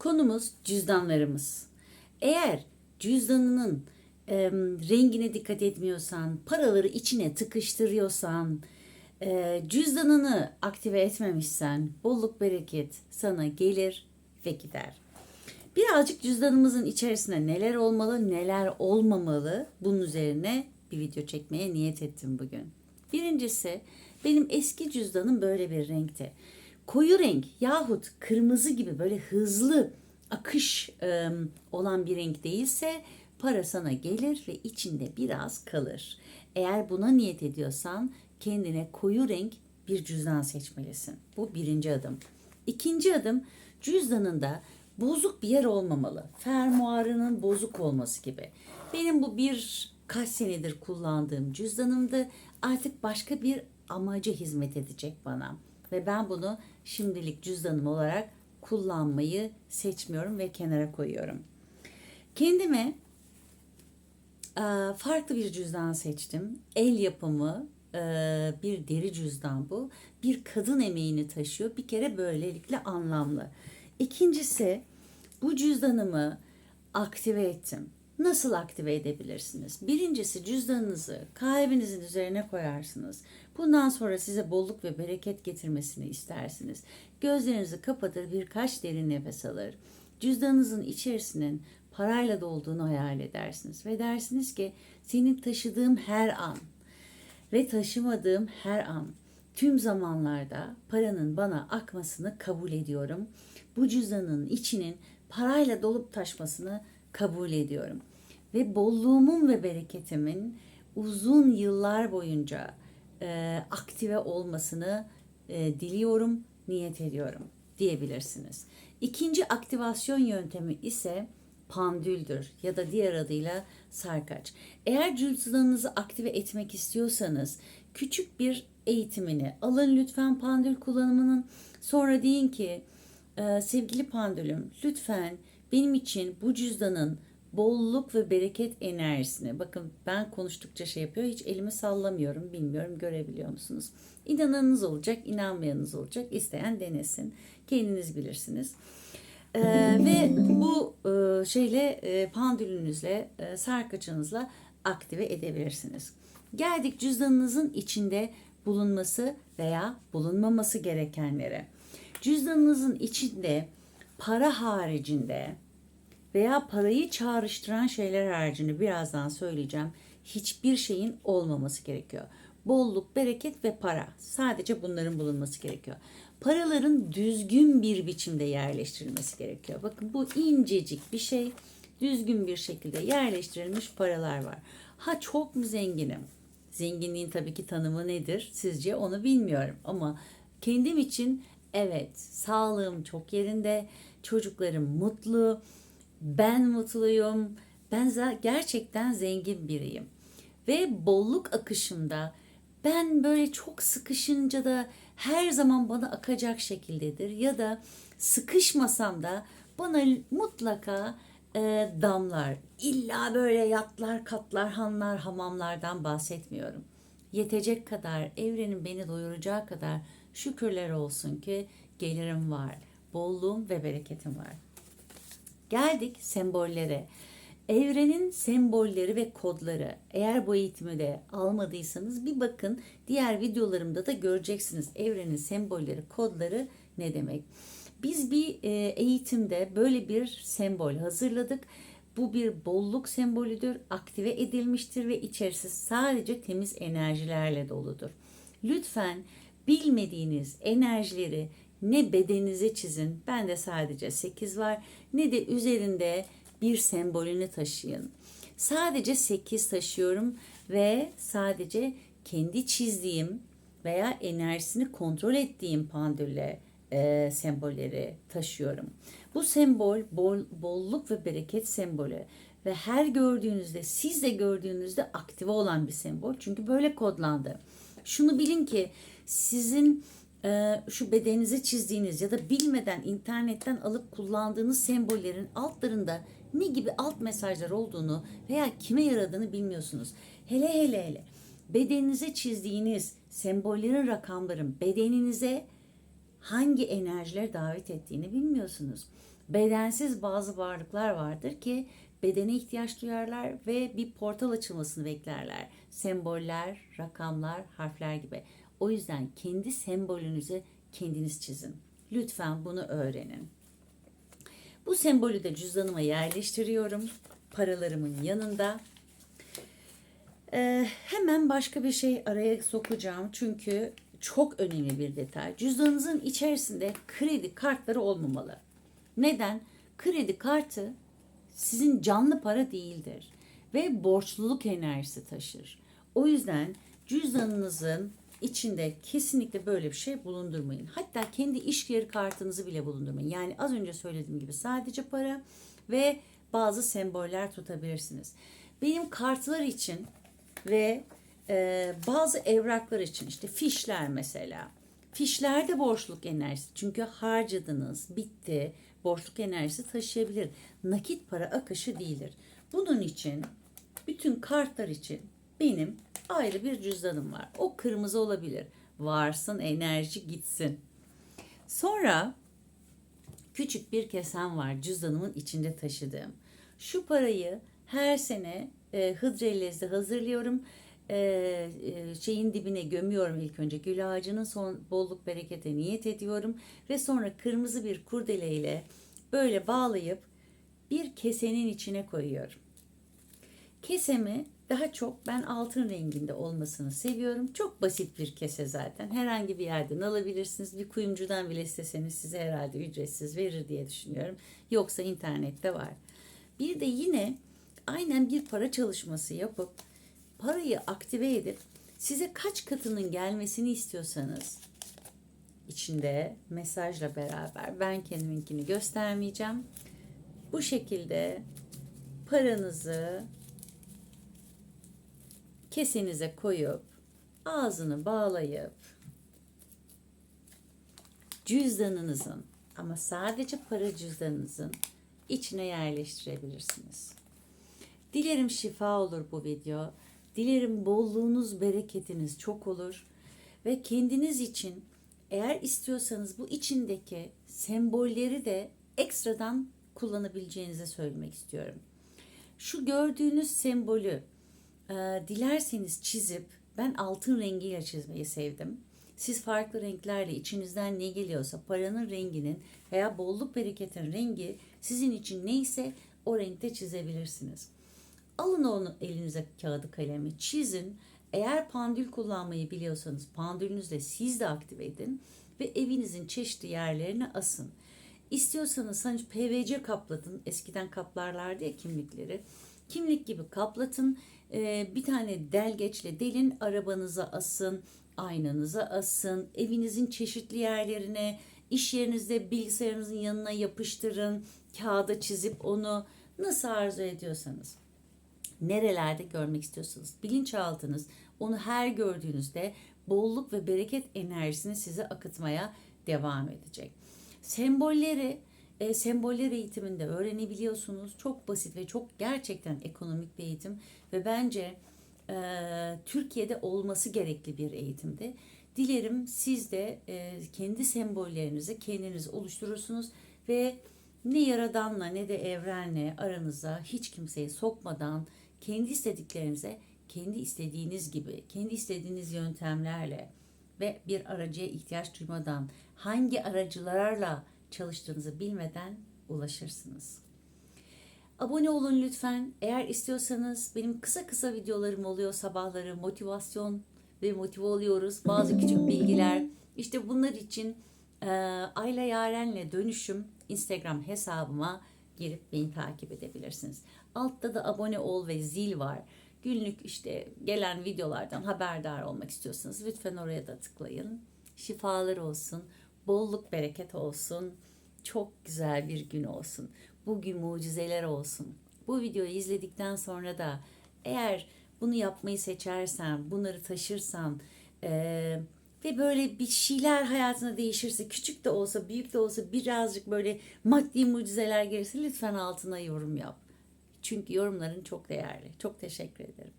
Konumuz cüzdanlarımız. Eğer cüzdanının e, rengine dikkat etmiyorsan, paraları içine tıkıştırıyorsan, e, cüzdanını aktive etmemişsen, bolluk bereket sana gelir ve gider. Birazcık cüzdanımızın içerisinde neler olmalı, neler olmamalı bunun üzerine bir video çekmeye niyet ettim bugün. Birincisi benim eski cüzdanım böyle bir renkte. Koyu renk yahut kırmızı gibi böyle hızlı akış e, olan bir renk değilse para sana gelir ve içinde biraz kalır. Eğer buna niyet ediyorsan kendine koyu renk bir cüzdan seçmelisin. Bu birinci adım. İkinci adım cüzdanında bozuk bir yer olmamalı. Fermuarının bozuk olması gibi. Benim bu bir kaç senedir kullandığım cüzdanımdı. Artık başka bir amaca hizmet edecek bana. Ve ben bunu şimdilik cüzdanım olarak kullanmayı seçmiyorum ve kenara koyuyorum. Kendime e, farklı bir cüzdan seçtim. El yapımı e, bir deri cüzdan bu. Bir kadın emeğini taşıyor. Bir kere böylelikle anlamlı. İkincisi bu cüzdanımı aktive ettim. Nasıl aktive edebilirsiniz? Birincisi cüzdanınızı kalbinizin üzerine koyarsınız. Bundan sonra size bolluk ve bereket getirmesini istersiniz. Gözlerinizi kapatır birkaç derin nefes alır. Cüzdanınızın içerisinin parayla dolduğunu hayal edersiniz. Ve dersiniz ki senin taşıdığım her an ve taşımadığım her an tüm zamanlarda paranın bana akmasını kabul ediyorum. Bu cüzdanın içinin parayla dolup taşmasını kabul ediyorum. Ve bolluğumun ve bereketimin uzun yıllar boyunca e, aktive olmasını e, diliyorum, niyet ediyorum diyebilirsiniz. İkinci aktivasyon yöntemi ise pandüldür ya da diğer adıyla sarkaç. Eğer cüzdanınızı aktive etmek istiyorsanız küçük bir eğitimini alın lütfen pandül kullanımının. Sonra deyin ki sevgili pandülüm lütfen benim için bu cüzdanın bolluk ve bereket enerjisini bakın ben konuştukça şey yapıyor hiç elimi sallamıyorum bilmiyorum görebiliyor musunuz? İnananınız olacak inanmayanınız olacak isteyen denesin kendiniz bilirsiniz. Ee, ve bu e, şeyle e, pandülünüzle e, sarkaçınızla aktive edebilirsiniz. Geldik cüzdanınızın içinde bulunması veya bulunmaması gerekenlere. Cüzdanınızın içinde para haricinde veya parayı çağrıştıran şeyler haricinde birazdan söyleyeceğim. Hiçbir şeyin olmaması gerekiyor. Bolluk, bereket ve para. Sadece bunların bulunması gerekiyor. Paraların düzgün bir biçimde yerleştirilmesi gerekiyor. Bakın bu incecik bir şey. Düzgün bir şekilde yerleştirilmiş paralar var. Ha çok mu zenginim? Zenginliğin tabii ki tanımı nedir? Sizce onu bilmiyorum ama kendim için evet sağlığım çok yerinde, çocuklarım mutlu, ben mutluyum, ben gerçekten zengin biriyim. Ve bolluk akışımda ben böyle çok sıkışınca da her zaman bana akacak şekildedir ya da sıkışmasam da bana mutlaka e, damlar. İlla böyle yatlar, katlar, hanlar, hamamlardan bahsetmiyorum. Yetecek kadar, evrenin beni doyuracağı kadar şükürler olsun ki gelirim var, bolluğum ve bereketim var. Geldik sembollere. Evrenin sembolleri ve kodları. Eğer bu eğitimi de almadıysanız bir bakın. Diğer videolarımda da göreceksiniz. Evrenin sembolleri, kodları ne demek? Biz bir e, eğitimde böyle bir sembol hazırladık. Bu bir bolluk sembolüdür, aktive edilmiştir ve içerisi sadece temiz enerjilerle doludur. Lütfen bilmediğiniz enerjileri ne bedeninize çizin. Bende sadece 8 var. Ne de üzerinde bir sembolünü taşıyın. Sadece 8 taşıyorum ve sadece kendi çizdiğim veya enerjisini kontrol ettiğim pandülle e, sembolleri taşıyorum. Bu sembol bol, bolluk ve bereket sembolü ve her gördüğünüzde siz de gördüğünüzde aktive olan bir sembol. Çünkü böyle kodlandı. Şunu bilin ki sizin e, şu bedeninize çizdiğiniz ya da bilmeden internetten alıp kullandığınız sembollerin altlarında ne gibi alt mesajlar olduğunu veya kime yaradığını bilmiyorsunuz. Hele hele hele bedeninize çizdiğiniz sembollerin rakamların bedeninize hangi enerjiler davet ettiğini bilmiyorsunuz. Bedensiz bazı varlıklar vardır ki bedene ihtiyaç duyarlar ve bir portal açılmasını beklerler. Semboller, rakamlar, harfler gibi. O yüzden kendi sembolünüzü kendiniz çizin. Lütfen bunu öğrenin. Bu sembolü de cüzdanıma yerleştiriyorum. Paralarımın yanında. Ee, hemen başka bir şey araya sokacağım. Çünkü çok önemli bir detay. Cüzdanınızın içerisinde kredi kartları olmamalı. Neden? Kredi kartı sizin canlı para değildir ve borçluluk enerjisi taşır. O yüzden cüzdanınızın içinde kesinlikle böyle bir şey bulundurmayın. Hatta kendi iş yeri kartınızı bile bulundurmayın. Yani az önce söylediğim gibi sadece para ve bazı semboller tutabilirsiniz. Benim kartlar için ve e, bazı evraklar için işte fişler mesela. Fişlerde borçluluk enerjisi. Çünkü harcadınız, bitti. Borçluk enerjisi taşıyabilir. Nakit para akışı değildir. Bunun için bütün kartlar için benim ayrı bir cüzdanım var. O kırmızı olabilir. Varsın enerji gitsin. Sonra küçük bir kesem var cüzdanımın içinde taşıdığım. Şu parayı her sene e, hıdrellezde hazırlıyorum. E, e, şeyin dibine gömüyorum ilk önce. Gül ağacının son bolluk berekete niyet ediyorum. Ve sonra kırmızı bir kurdeleyle böyle bağlayıp bir kesenin içine koyuyorum. Kesemi daha çok ben altın renginde olmasını seviyorum. Çok basit bir kese zaten. Herhangi bir yerden alabilirsiniz. Bir kuyumcudan bile isteseniz size herhalde ücretsiz verir diye düşünüyorum. Yoksa internette var. Bir de yine aynen bir para çalışması yapıp parayı aktive edip size kaç katının gelmesini istiyorsanız içinde mesajla beraber ben kendiminkini göstermeyeceğim. Bu şekilde paranızı kesenize koyup ağzını bağlayıp cüzdanınızın ama sadece para cüzdanınızın içine yerleştirebilirsiniz. Dilerim şifa olur bu video. Dilerim bolluğunuz, bereketiniz çok olur ve kendiniz için eğer istiyorsanız bu içindeki sembolleri de ekstradan kullanabileceğinizi söylemek istiyorum. Şu gördüğünüz sembolü e, dilerseniz çizip ben altın rengiyle çizmeyi sevdim. Siz farklı renklerle içinizden ne geliyorsa paranın renginin veya bolluk bereketin rengi sizin için neyse o renkte çizebilirsiniz. Alın onu elinize kağıdı kalemi çizin. Eğer pandül kullanmayı biliyorsanız pandülünüzle siz de aktive edin ve evinizin çeşitli yerlerine asın. İstiyorsanız hani PVC kaplatın. Eskiden kaplarlardı ya kimlikleri. Kimlik gibi kaplatın. Ee, bir tane delgeçle delin. Arabanıza asın. Aynanıza asın. Evinizin çeşitli yerlerine, iş yerinizde bilgisayarınızın yanına yapıştırın. Kağıda çizip onu nasıl arzu ediyorsanız nerelerde görmek istiyorsanız bilinçaltınız onu her gördüğünüzde bolluk ve bereket enerjisini size akıtmaya devam edecek. Sembolleri e, semboller eğitiminde öğrenebiliyorsunuz. Çok basit ve çok gerçekten ekonomik bir eğitim ve bence e, Türkiye'de olması gerekli bir eğitimde. Dilerim siz de e, kendi sembollerinizi kendiniz oluşturursunuz ve ne yaradanla ne de evrenle aranıza hiç kimseyi sokmadan kendi istediklerinize kendi istediğiniz gibi, kendi istediğiniz yöntemlerle ve bir aracıya ihtiyaç duymadan hangi aracılarla çalıştığınızı bilmeden ulaşırsınız. Abone olun lütfen. Eğer istiyorsanız benim kısa kısa videolarım oluyor sabahları motivasyon ve motive oluyoruz. Bazı küçük bilgiler. İşte bunlar için e, Ayla Yaren'le dönüşüm Instagram hesabıma girip beni takip edebilirsiniz. Altta da abone ol ve zil var. Günlük işte gelen videolardan haberdar olmak istiyorsanız lütfen oraya da tıklayın. Şifalar olsun, bolluk bereket olsun. Çok güzel bir gün olsun. Bugün mucizeler olsun. Bu videoyu izledikten sonra da eğer bunu yapmayı seçersen, bunları taşırsan e, ve böyle bir şeyler hayatına değişirse, küçük de olsa, büyük de olsa birazcık böyle maddi mucizeler gelirse lütfen altına yorum yap. Çünkü yorumların çok değerli. Çok teşekkür ederim.